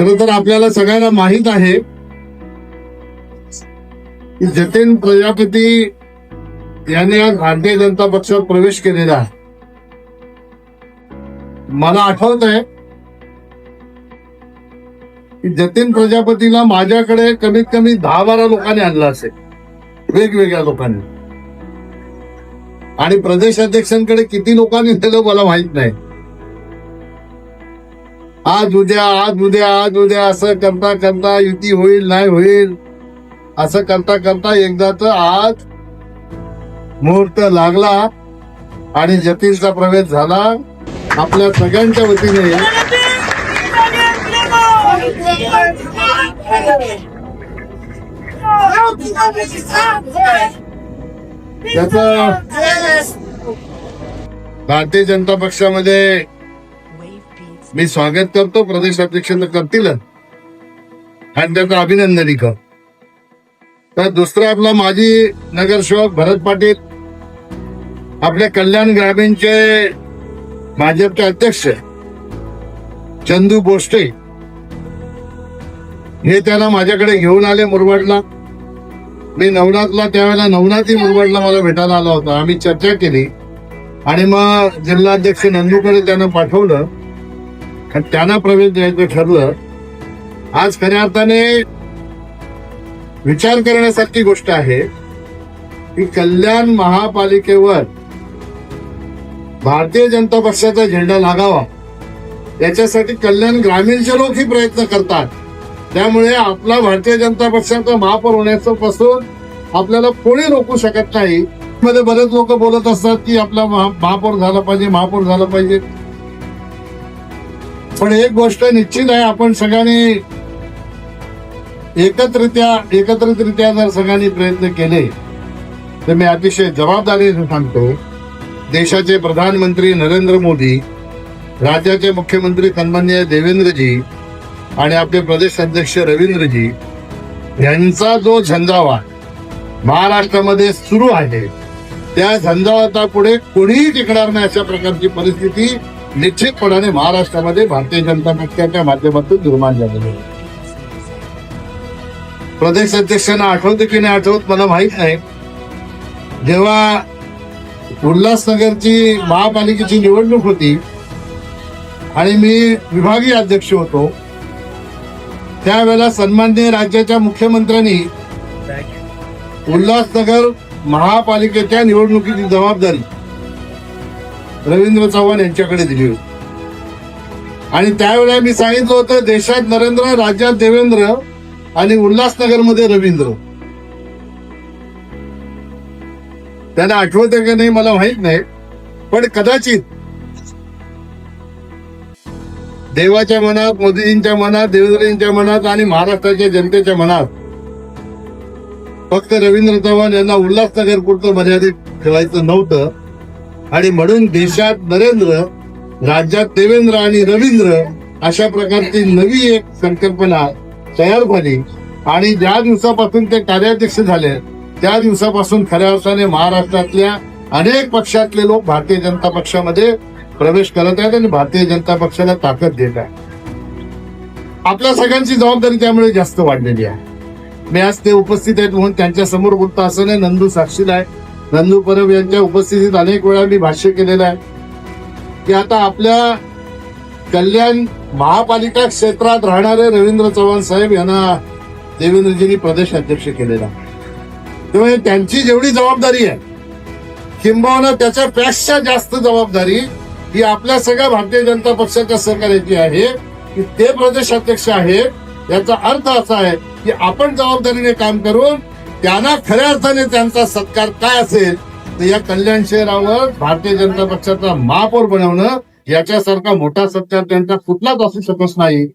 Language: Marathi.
खर तर आपल्याला सगळ्यांना माहीत आहे की जतीन प्रजापती यांनी आज भारतीय जनता पक्षात प्रवेश केलेला आहे. मला आठवत आहे की जतीन प्रजापतीला माझ्याकडे कमीत कमी दहा बारा लोकांनी आणलं असेल. वेगवेगळ्या लोकांनी. आणि प्रदेश अध्यक्षांकडे किती लोकांनी नेलं मला माहीत नाही. आज उद्या आज उद्या आज उद्या असं करता करता युती होईल नाही होईल असं करता करता एकदा तर आज मुहूर्त लागला आणि जतीनचा प्रवेश झाला आपल्या सगळ्यांच्या वतीने. त्याच भारतीय जनता पक्षामध्ये मी स्वागत करतो प्रदेश अध्यक्ष तर करतीलच आणि त्याचं अभिनंदनही कर तर दुसरं आपला माजी नगरसेवक भरत पाटील आपल्या कल्याण ग्रामीणचे भाजपचे अध्यक्ष चंदू बोष्टे हे त्यांना माझ्याकडे घेऊन आले मुरबाडला. मी नवनाथला त्यावेळेला नवनाथी मुरबाडला मला भेटायला आला होता. आम्ही चर्चा केली. आणि मग जिल्हाध्यक्ष नंदूकडे त्यानं पाठवलं. कारण त्यांना प्रवेश द्यायचं ठरलं आज खऱ्या अर्थाने विचार करण्यासारखी गोष्ट आहे की कल्याण महापालिकेवर भारतीय जनता पक्षाचा झेंडा लागावा. याच्यासाठी कल्याण ग्रामीणचे लोकही प्रयत्न करतात. त्यामुळे आपला भारतीय जनता पक्षाचा महापौर होण्याचं पासून आपल्याला कोणी रोखू शकत नाही. मध्ये बरेच लोक बोलत असतात की आपला महा- महापौर झाला पाहिजे महापौर झाला पाहिजे. पण एक गोष्ट निश्चित आहे आपण सगळ्यांनी एकत्रित्या एकत्रितरित्या जर सगळ्यांनी प्रयत्न केले तर मी अतिशय जबाबदारीने सांगतो देशाचे प्रधानमंत्री नरेंद्र मोदी राज्याचे मुख्यमंत्री सन्मान्य देवेंद्रजी आणि आपले प्रदेश अध्यक्ष रवींद्रजी यांचा जो झंझावात महाराष्ट्रामध्ये सुरू आहे त्या झंझावातापुढे कोणीही टिकणार नाही अशा प्रकारची परिस्थिती निश्चितपणाने महाराष्ट्रामध्ये भारतीय जनता पक्षाच्या माध्यमातून निर्माण झालेली आहे. प्रदेश अध्यक्षांना आठवते की नाही आठवत मला माहीत नाही. जेव्हा उल्हासनगरची महापालिकेची निवडणूक होती आणि मी विभागीय अध्यक्ष होतो त्यावेळेला सन्माननीय राज्याच्या मुख्यमंत्र्यांनी उल्हासनगर महापालिकेच्या निवडणुकीची जबाबदारी रवींद्र चव्हाण यांच्याकडे दिली होती. आणि त्यावेळेला मी सांगितलं होतं देशात नरेंद्र राज्यात देवेंद्र आणि उल्हासनगरमध्ये रवींद्र. त्यांना आठवते का नाही मला माहीत नाही पण कदाचित देवाच्या मनात मोदीजींच्या मनात देवेंद्रजींच्या मनात आणि महाराष्ट्राच्या जनतेच्या मनात फक्त रवींद्र चव्हाण यांना उल्हासनगर पुरतं मर्यादित ठेवायचं नव्हतं. आणि म्हणून देशात नरेंद्र राज्यात देवेंद्र आणि रवींद्र अशा प्रकारची नवी एक संकल्पना तयार झाली. आणि ज्या दिवसापासून ते कार्याध्यक्ष झाले त्या दिवसापासून खऱ्या अर्थाने महाराष्ट्रातल्या अनेक पक्षातले लोक भारतीय जनता पक्षामध्ये प्रवेश करत आहेत आणि भारतीय जनता पक्षाला ताकद देत आहे आपल्या सगळ्यांची जबाबदारी त्यामुळे जास्त वाढलेली आहे. मी आज ते उपस्थित आहेत म्हणून त्यांच्यासमोर बोलतो असं नाही नंदू साक्षीला आहे नंदू परब यांच्या उपस्थितीत अनेक वेळा मी भाष्य केलेलं आहे की आता आपल्या कल्याण महापालिका क्षेत्रात राहणारे रवींद्र चव्हाण साहेब यांना देवेंद्रजींनी प्रदेश अध्यक्ष केलेला. त्यामुळे त्यांची जेवढी जबाबदारी आहे किंबहुना त्याच्यापेक्षा जास्त जबाबदारी ही आपल्या सगळ्या भारतीय जनता पक्षाच्या सहकार्याची आहे की ते प्रदेश अध्यक्ष आहेत. याचा अर्थ असा आहे की आपण जबाबदारीने काम करून त्यांना खऱ्या अर्थाने त्यांचा सत्कार काय असेल तर या कल्याण शहरावर भारतीय जनता पक्षाचा महापौर बनवणं याच्यासारखा मोठा सत्कार त्यांचा कुठलाच असू शकत नाही.